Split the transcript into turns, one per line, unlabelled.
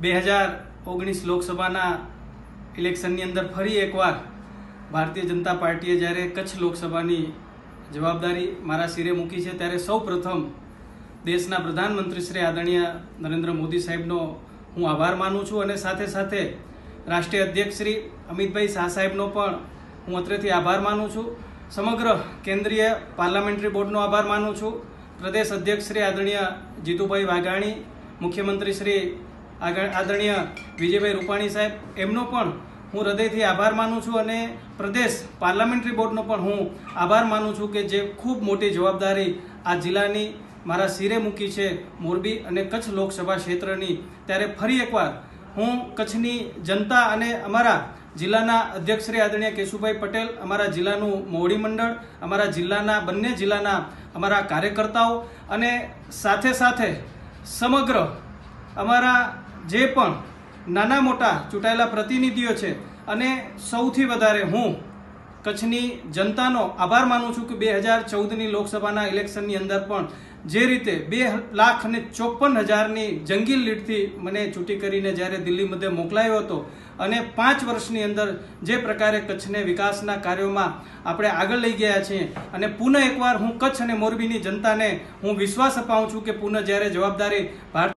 બે હજાર ઓગણીસ લોકસભાના ઇલેક્શનની અંદર ફરી એકવાર ભારતીય જનતા પાર્ટીએ જ્યારે કચ્છ લોકસભાની જવાબદારી મારા શિરે મૂકી છે, ત્યારે સૌ પ્રથમ દેશના પ્રધાનમંત્રી શ્રી આદરણીય નરેન્દ્ર મોદી સાહેબનો હું આભાર માનું છું અને સાથે સાથે રાષ્ટ્રીય અધ્યક્ષ શ્રી અમિતભાઈ શાહ સાહેબનો પણ હું અત્રેથી આભાર માનું છું. સમગ્ર કેન્દ્રીય પાર્લામેન્ટરી બોર્ડનો આભાર માનું છું. પ્રદેશ અધ્યક્ષ શ્રી આદરણીય જીતુભાઈ વાઘાણી, મુખ્યમંત્રી શ્રી આગળ આદરણીય વિજયભાઈ રૂપાણી સાહેબ, એમનો પણ હું હૃદયથી આભાર માનું છું અને પ્રદેશ પાર્લામેન્ટરી બોર્ડનો પણ હું આભાર માનું છું કે જે ખૂબ મોટી જવાબદારી આ જિલ્લાની મારા શિરે મૂકી છે મોરબી અને કચ્છ લોકસભા ક્ષેત્રની. ત્યારે ફરી એકવાર હું કચ્છની જનતા અને અમારા જિલ્લાના અધ્યક્ષ શ્રી આદરણીય કેશુભાઈ પટેલ, અમારા જિલ્લાનું મોવડી મંડળ, અમારા જિલ્લાના બંને જિલ્લાના અમારા કાર્યકર્તાઓ અને સાથે સાથે સમગ્ર અમારા જે પણ નાના મોટા ચૂંટાયેલા પ્રતિનિધિઓ છે અને સૌથી વધારે હું કચ્છની જનતાનો આભાર માનું છું કે બે હજાર ચૌદની લોકસભાના ઇલેક્શનની અંદર પણ જે રીતે બે લાખ અને ચોપન હજારની જંગી લીડથી મને ચૂંટી કરીને જ્યારે દિલ્હી મધ્ય મોકલાયો હતો અને પાંચ વર્ષની અંદર જે પ્રકારે કચ્છને વિકાસના કાર્યોમાં આપણે આગળ લઈ ગયા છીએ અને પુનઃ એકવાર હું કચ્છ અને મોરબીની જનતાને હું વિશ્વાસ અપાવું છું કે પુનઃ જ્યારે જવાબદારી ભારત